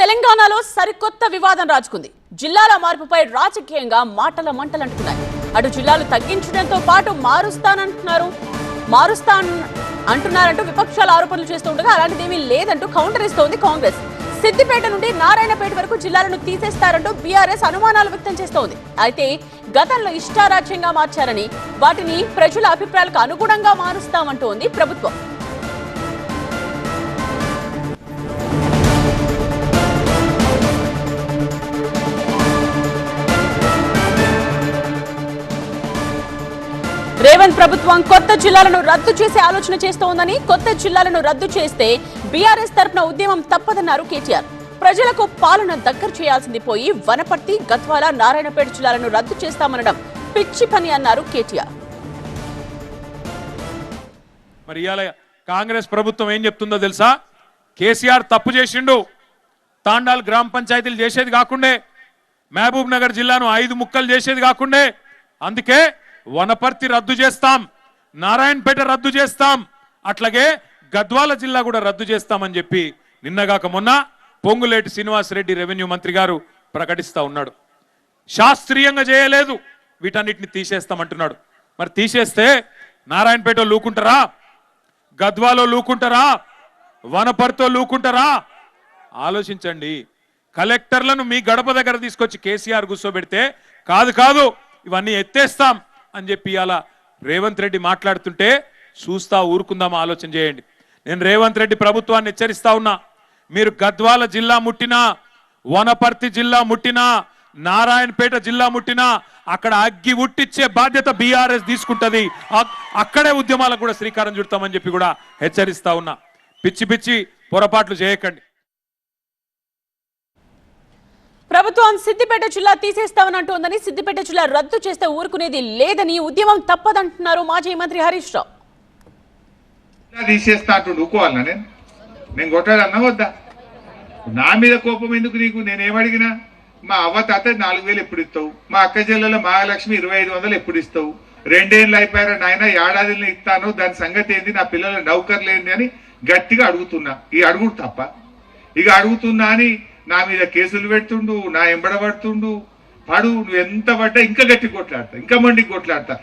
తెలంగాణలో సరికొత్త వివాదం రాజుకుంది. జిల్లాల మార్పుపై రాజకీయంగా మాటల మంటలు అంటున్నాయి అటు జిల్లాలు తగ్గించడంతో పాటు మారుస్తానంటున్నారు. మారుస్తాన్ అంటున్నారంటూ విపక్షాలు ఆరోపణలు చేస్తూ ఉండగా అలాంటిదేమీ లేదంటూ కౌంటర్ ఇస్తోంది కాంగ్రెస్. సిద్దిపేట నుండి నారాయణపేట వరకు జిల్లాలను తీసేస్తారంటూ బీఆర్ఎస్ అనుమానాలు వ్యక్తం చేస్తోంది. అయితే గతంలో ఇష్టారాజ్యంగా మార్చారని వాటిని ప్రజల అభిప్రాయాలకు అనుగుణంగా మారుస్తామంటోంది ప్రభుత్వం. రేవంత్ ప్రభుత్వం కొత్త జిల్లాలను రద్దు చేసే ఆలోచన చేస్తోందని కొత్త జిల్లాలను రద్దు చేస్తే బీఆర్ఎస్ తరపున ఉద్యమం తప్పదన్నారు కేటీఆర్. ప్రజలకు పాలన దగ్గర చేయాల్సింది పోయి వనపర్తి గద్వాల నారాయణపేట జిల్లాలను రద్దు చేస్తామనడం పిచ్చి పని అన్నారు కేటీఆర్. మరి ఇవాళ కాంగ్రెస్ ప్రభుత్వం ఏం చెప్తుందో తెలుసా? కేసీఆర్ తప్పు చేసిండు. తాండాల్ గ్రామ పంచాయతీలు చేసేది కాకుండే. మహబూబ్ నగర్ జిల్లాను ఐదు ముక్కలు చేసేది కాకుండే. అందుకే వనపర్తి రద్దు చేస్తాం నారాయణపేట రద్దు చేస్తాం అట్లాగే గద్వాల జిల్లా కూడా రద్దు చేస్తామని చెప్పి నిన్నగాక మొన్న పొంగులేటి శ్రీనివాసరెడ్డి రెవెన్యూ మంత్రి గారు ప్రకటిస్తా ఉన్నాడు. శాస్త్రీయంగా చేయలేదు వీటన్నిటిని తీసేస్తామంటున్నాడు. మరి తీసేస్తే నారాయణపేట లూకుంటారా? గద్వాలో లూకుంటారా? వనపర్తో లూకుంటారా? ఆలోచించండి. కలెక్టర్లను మీ గడప దగ్గర తీసుకొచ్చి కేసీఆర్ కూర్చోబెడితే కాదు కాదు ఇవన్నీ ఎత్తేస్తాం. అని చెప్పి అలా రేవంత్ రెడ్డి మాట్లాడుతుంటే చూస్తా ఊరుకుందామా ఆలోచన చేయండి. నేను రేవంత్ రెడ్డి ప్రభుత్వాన్ని హెచ్చరిస్తా ఉన్నా. మీరు గద్వాల జిల్లా ముట్టినా వనపర్తి జిల్లా ముట్టినా నారాయణపేట జిల్లా ముట్టినా అక్కడ అగ్గి ఉట్టిచ్చే బాధ్యత బీఆర్ఎస్ తీసుకుంటది. అక్కడే ఉద్యమాలకు కూడా శ్రీకారం చుడతామని చెప్పి కూడా హెచ్చరిస్తా ఉన్నా. పిచ్చి పిచ్చి పొరపాట్లు చేయకండి. ప్రభుత్వం సిద్దిపేట జిల్లా తీసేస్తామని అంటోందని సిద్దిపేట జిల్లా రద్దు చేస్తే ఊరుకునేది లేదని ఉద్యమం తప్పదంటున్నారు మాజీ మంత్రి హరీష్ రావు. తీసేస్తా అంటూ ఊకోవాలనా నేను? నేను కొట్టాడన్నా వద్దా? నా మీద కోపం ఎందుకు నీకు? నేనేమడిగినా మా అవ్వ తాత నాలుగు వేలు ఎప్పుడు ఇస్తావు? మా అక్క జిల్లాలో మహాలక్ష్మి ఇరవై ఐదు వందలు ఎప్పుడు ఇస్తావు? రెండేళ్ళు అయిపోయారా నాయన ఏడాదిలో ఇస్తాను దాని సంగతి ఏంది? నా పిల్లల నౌకర్లు ఏంది అని గట్టిగా అడుగుతున్నా. ఈ అడుగుడు తప్ప. ఇక అడుగుతున్నా అని నా మీద కేసులు పెడుతుండు నా ఎంబడబడుతుండు. పడు నువ్వు ఎంత పడ్డా ఇంకా గట్టి కొట్లాడతా ఇంకా మండి కొట్లాడతా.